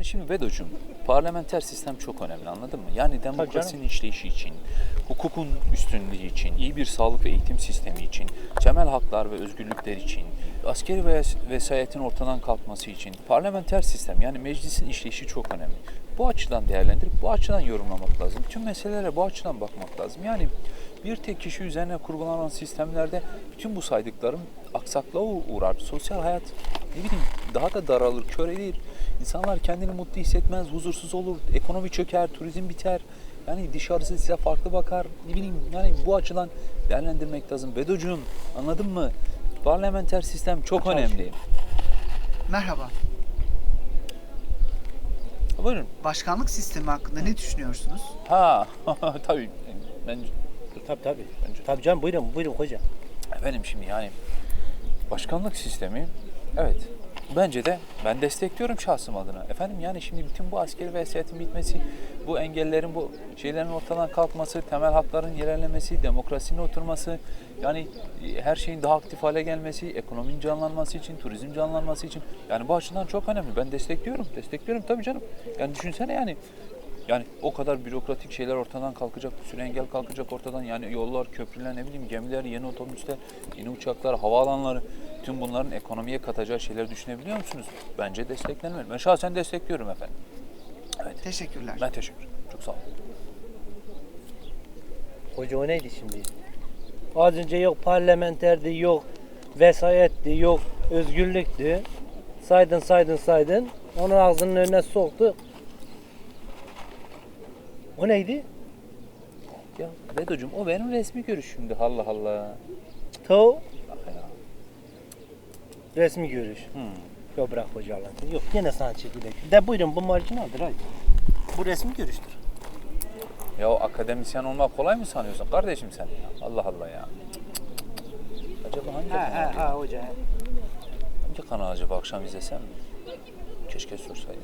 Yani şimdi Vedo'cum parlamenter sistem çok önemli anladın mı? Yani demokrasinin işleyişi için, hukukun üstünlüğü için, iyi bir sağlık ve eğitim sistemi için, temel haklar ve özgürlükler için, askeri ve vesayetin ortadan kalkması için parlamenter sistem yani meclisin işleyişi çok önemli. Bu açıdan değerlendirip bu açıdan yorumlamak lazım. Tüm meselelere bu açıdan bakmak lazım. Yani bir tek kişi üzerine kurgulanan sistemlerde bütün bu saydıklarım aksaklığa uğrar. Sosyal hayat ne bileyim daha da daralır, körelir. İnsanlar kendini mutlu hissetmez, huzursuz olur, ekonomi çöker, turizm biter. Yani dışarısı size farklı bakar. Ne bileyim yani bu açıdan değerlendirmek lazım. Bedocuğum anladın mı? Parlamenter sistem çok önemli. Merhaba. Buyurun. Başkanlık sistemi hakkında ne düşünüyorsunuz? Ha tabii. Ben Tabii tabii. Bence- Tabii canım buyurun buyurun hoca. Efendim şimdi yani başkanlık sistemi evet bence de ben destekliyorum şahsım adına. Efendim yani şimdi bütün bu askeri vesiyetin bitmesi, bu engellerin bu şeylerin ortadan kalkması, temel hakların ilerlemesi, demokrasinin oturması, yani e, her şeyin daha aktif hale gelmesi, ekonominin canlanması için, turizm canlanması için yani bu açıdan çok önemli. Ben destekliyorum. Destekliyorum tabii canım. Yani düşünsene yani yani o kadar bürokratik şeyler ortadan kalkacak, bir sürü engel kalkacak ortadan. Yani yollar, köprüler, ne bileyim gemiler, yeni otobüsler, yeni uçaklar, havaalanları. Tüm bunların ekonomiye katacağı şeyleri düşünebiliyor musunuz? Bence desteklenmeli. Ben şahsen destekliyorum efendim. Evet. Teşekkürler. Ben teşekkür ederim. Çok sağ olun. Hoca o neydi şimdi? Az önce yok parlamenterdi, yok vesayetti, yok özgürlüktü. Saydın saydın saydın. Onu ağzının önüne soktu. O neydi? Ya Bedo'cum o benim resmi görüşümdü. Allah Allah. To Bak ya. resmi görüş. Hmm. Yok bırak hoca Allah'ın. Yok gene sana çekilecek. De buyurun bu marjinaldir haydi. Bu resmi görüştür. Ya akademisyen olmak kolay mı sanıyorsun kardeşim sen? ya? Allah Allah ya. Acaba hangi kanal? ha hoca. Hangi kanal acaba akşam izlesem mi? Keşke sorsaydım.